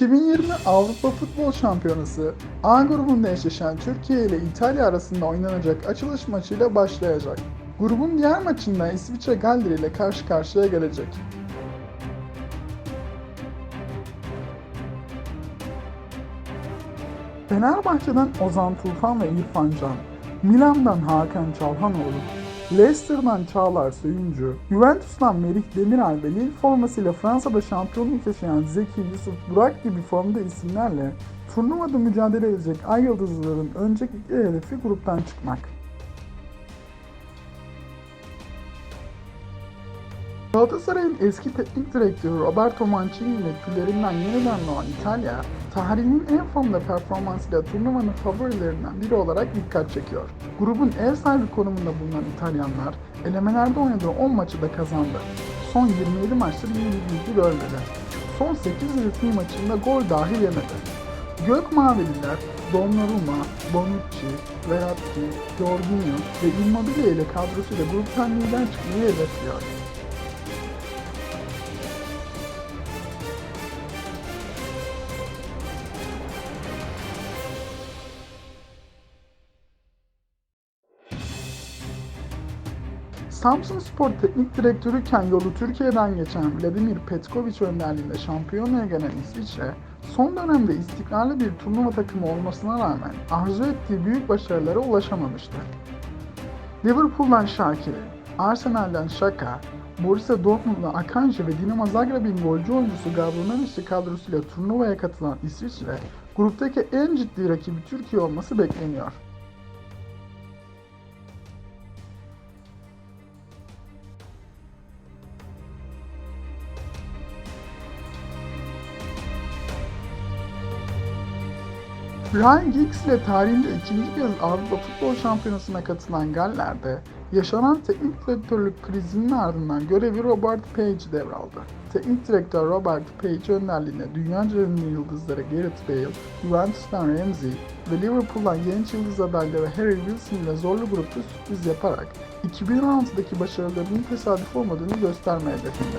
2020 Avrupa Futbol Şampiyonası A grubunda eşleşen Türkiye ile İtalya arasında oynanacak açılış maçıyla başlayacak. Grubun diğer maçında İsviçre Galler ile karşı karşıya gelecek. Fenerbahçe'den Ozan Tufan ve İrfan Can, Milan'dan Hakan Çalhanoğlu, Leicester'dan Çağlar Söyüncü, Juventus'tan Merih Demiral ve Lille formasıyla Fransa'da şampiyonluk yaşayan Zeki, Yusuf, Burak gibi formda isimlerle turnuvada mücadele edecek Ay Yıldızlıların önceki hedefi gruptan çıkmak. Galatasaray'ın eski teknik direktörü Roberto Mancini ile küllerinden yeniden doğan İtalya, tarihinin en formda performansıyla turnuvanın favorilerinden biri olarak dikkat çekiyor. Grubun ev sahibi konumunda bulunan İtalyanlar, elemelerde oynadığı 10 maçı da kazandı. Son 27 maçta bir yenilgi görmedi. Son 8 resmi maçında gol dahi yemedi. Gök Mavililer, Donnarumma, Bonucci, Verratti, Jorginho ve Immobile ile kadrosuyla gruptan lider çıkmayı hedefliyor. Samsun Spor Teknik Direktörüken yolu Türkiye'den geçen Vladimir Petkovic önderliğinde şampiyonaya gelen İsviçre, son dönemde istikrarlı bir turnuva takımı olmasına rağmen arzu ettiği büyük başarılara ulaşamamıştı. Liverpool'dan Şakir'i, Arsenal'den Şaka, Borussia Dortmund'dan Akanji ve Dinamo Zagreb'in golcü oyuncusu Gavranovic kadrosuyla turnuvaya katılan İsviçre, gruptaki en ciddi rakibi Türkiye olması bekleniyor. Ryan Giggs ile tarihinde ikinci kez Avrupa Futbol Şampiyonası'na katılan Galler'de yaşanan teknik direktörlük krizinin ardından görevi Robert Page devraldı. Teknik direktör Robert Page önderliğinde dünyaca ünlü yıldızları Gareth Bale, Juventus'tan Ramsey ve Liverpool'dan genç yıldız adayları Harry Wilson ile zorlu grupta sürpriz yaparak 2016'daki başarılarının tesadüf olmadığını gösterme hedefinde.